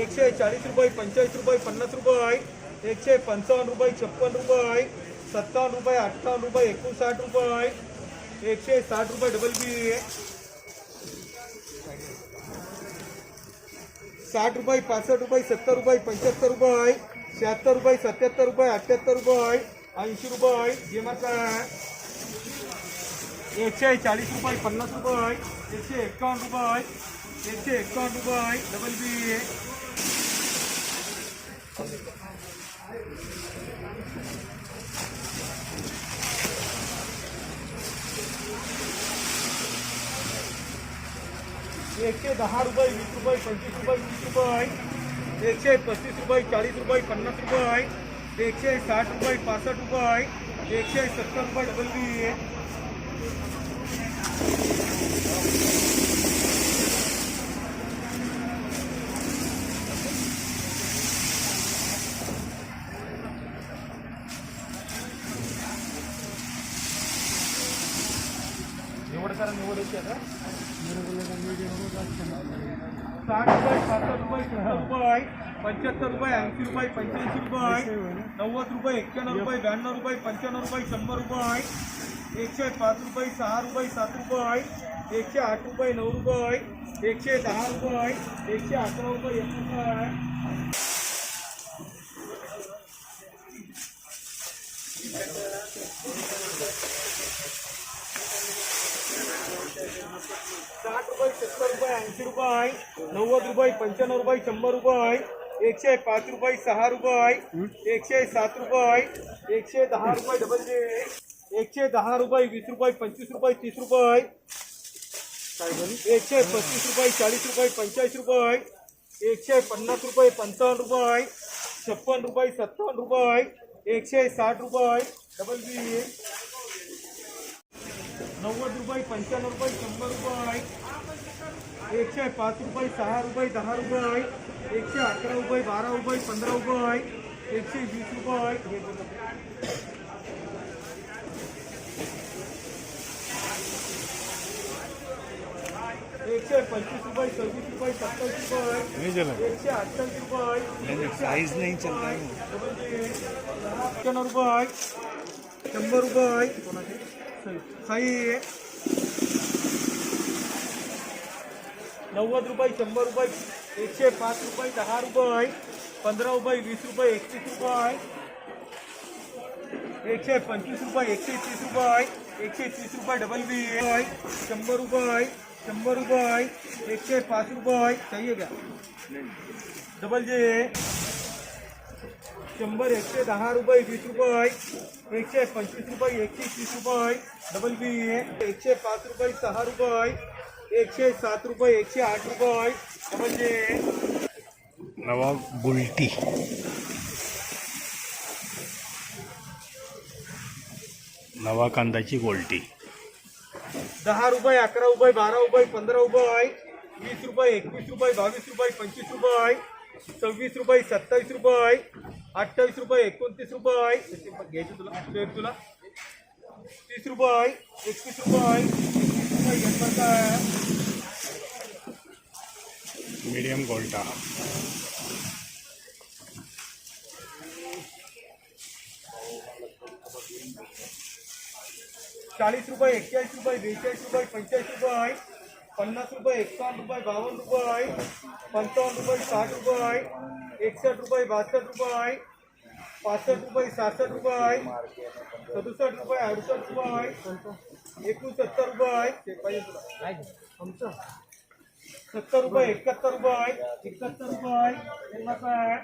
एकशे चाळीस रुपये पंचेचाळीस रुपये, पन्नास रुपये एकशे पंचावन्न रुपये, छप्पन रुपये सत्तावन्न रुपये अठ्ठावन्न रुपये, एकोणसाठ रुपये एकशे साठ रुपये डबल बी साठ रुपये, पासष्ट रुपये, सत्तर रुपये, पंच्याहत्तर रुपये शहात्तर रुपये सत्याहत्तर रुपये अठ्ठ्याहत्तर रुपये ऐंशी रुपये जे काय एकशे चाळीस रुपये, पन्नास रुपये एकशे एकावन्न रुपये एकशे एकावन्न रुपये डबल बी एकशे दहा रुपये वीस रुपये पंचवीस रुपये तीस रुपये एकशे पस्तीस रुपये चाळीस रुपये पन्नास रुपये एकशे साठ रुपये पासष्ट रुपये एकशे सत्तर रुपये डबल बी निवड निवड होती आता साठ रुपये पासष्ट रुपये सत्तर रुपये पंच्याहत्तर रुपये ऐंशी रुपये पंच्याऐंशी रुपये नव्वद रुपये एक्क्याण्णव रुपये ब्याण्णव रुपये पंच्याण्णव रुपये शंभर रुपये एकशे पाच रुपये सहा रुपये सात रुपये एकशे आठ रुपये नऊ रुपये एकशे दहा रुपये एकशे अकरा रुपये एक रुपये साठ रुपये, सत्तर रुपये, ऐंशी रुपये नव्वद रुपये, पंच्याण्णव रुपये, शंभर रुपये एकशे पाच रुपये, सहा रुपये एकशे सात रुपये एकशे दहा रुपये डबल एकशे रुपये, वीस रुपये, पंचवीस रुपये, तीस रुपये एकशे पस्तीस रुपये, चाळीस रुपये पंचेचाळीस रुपये एकशे पन्नास रुपये, पंचावन्न रुपये छप्पन रुपये, सत्तावन्न रुपये एकशे साठ रुपये डबल बी नव्वद रुपये पंच्याण्णव रुपये शंभर रुपये एकशे पाच रुपये सहा रुपये दहा रुपये एकशे अकरा रुपये बारा रुपये पंधरा रुपये एकशे वीस रुपये हे एकशे पंचवीस रुपये सव्वीस रुपये सत्तावीस रुपये एकशे अठ्ठावीस रुपये साइज़ नहीं चल रहा है पंच्याण्णव रुपये शंभर रुपये साई नव्वद रुपये, शंभर रुपये, एकशे पाच रुपये, दहा रुपये पंधरा रुपये, वीस रुपये, एकतीस रुपये एकशे पंचवीस रुपये, एकशे तीस रुपये एकशे तीस रुपये डबल बी शंभर रुपये शंभर रुपये एकशे पाच रुपये चाहिए क्या डबल जे शंभर एकशे दहा रुपये वीस रुपये एकशे पंचवीस रुपये एकशे तीस रुपये डबल बी एकशे पाच रुपये सहा रुपये एकशे सात रुपये एकशे आठ रुपये डबल जे नवा गुलटी नवा कांद्याची गोलटी. दहा रुपये अकरा रुपये बारा रुपये पंधरा रुपये वीस रुपये एकवीस रुपये बावीस रुपये पंचवीस रुपये सव्वीस रुपये सत्तावीस रुपये अठ्ठावीस रुपये एकोणतीस रुपये. घ्यायचं तुला तुला. तीस रुपये एकवीस रुपये मीडियम गोल्टा चाळीस रुपये एक्केचाळीस रुपये बेचाळीस रुपये पंचेचाळीस रुपये. पन्नास रुपये एकावन्न रुपये बावन्न रुपये आहे पंचावन्न रुपये साठ रुपये आहे एकसष्ट रुपये बासष्ट रुपये आहे पासष्ट रुपये सहासष्ट रुपये आहे सदुसष्ट रुपये अडुसष्ट रुपये आहे रुपये ते पाहिजे आहे आमचं सत्तर रुपये एकाहत्तर रुपये आहे एकाहत्तर रुपये पन्नास आहे?